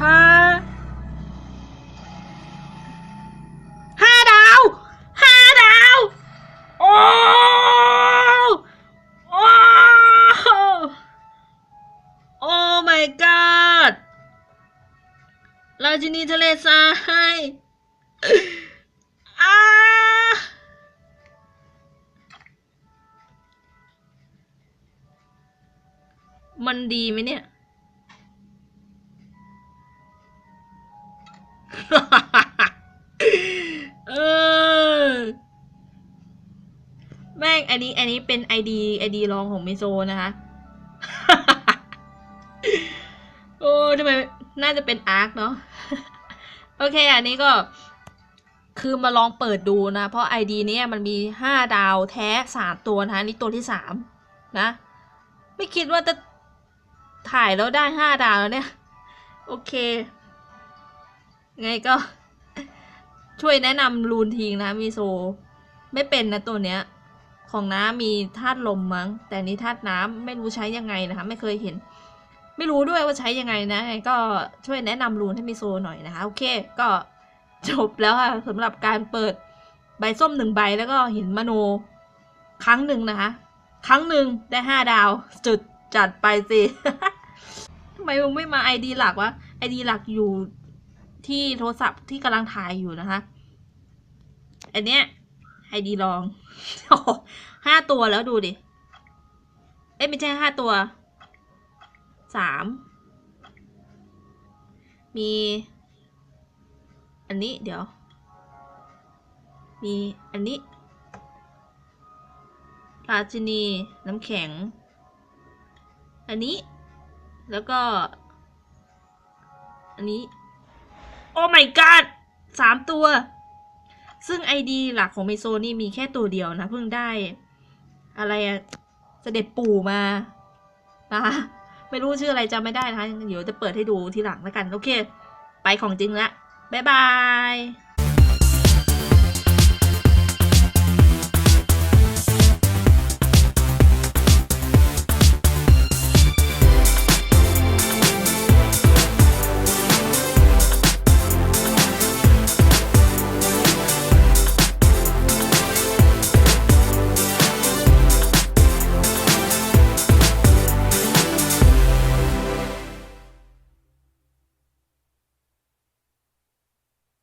พาห้าดาวห้าดาว โอ้โอ้โอ้ my god เราชินีทะเลทรายอามันดีไหมเนี่ย แม่งอันนี้อันนี้เป็นไอดีไอดีรองของเมโซนะคะ โอ้ทำไมน่าจะเป็นอาร์คเนาะโอเค อันนี้ก็คือมาลองเปิดดูนะ เพราะไอดีนี้ยมันมีห้าดาวแท้สามตัวนะคะนี่ตัวที่สามนะ ไม่คิดว่าจะถ่ายแล้วได้ห้าดาวแล้วเนี่ย โอเค ไงก็ ช่วยแนะนำรูนทีนะ มีโซ ไม่เป็นนะตัวเนี้ย ของน้ำมีธาตุลมมั้ง แต่นี้ธาตุน้ำไม่รู้ใช้ยังไงนะคะ ไม่เคยเห็น ไม่รู้ด้วยว่าใช้ยังไงนะก็ช่วยแนะนำรูนให้มีโซหน่อยนะคะโอเคก็จบแล้วค่ะสำหรับการเปิดใบส้มหนึ่งใบแล้วก็หินมโน ครั้งหนึ่งนะคะ ครั้งหนึ่งได้ห้าดาว จุดจัดไปสิทำไมมึงไม่มาไอดีหลักวะไอดีหลักอยู่ที่โทรศัพท์ที่กำลังถ่ายอยู่นะคะ อันเนี้ย ไอดีลองห้าตัวแล้วดูดิ เอ้ยไม่ใช่ห้าตัว สาม มี อันนี้เดี๋ยว มีอันนี้ ราชินี น้ำแข็ง อันนี้ แล้วก็ อันนี้ โอ้ my god สามตัว ซึ่ง ID หลักของเมโซนี่มีแค่ตัวเดียวนะ เพิ่งได้ อะไรอะเสด็จปู่มานะคะไม่รู้ชื่ออะไรจำไม่ได้นะคะเดี๋ยวจะเปิดให้ดูทีหลังแล้วกัน โอเค ไปของจริงละบ๊ายบาย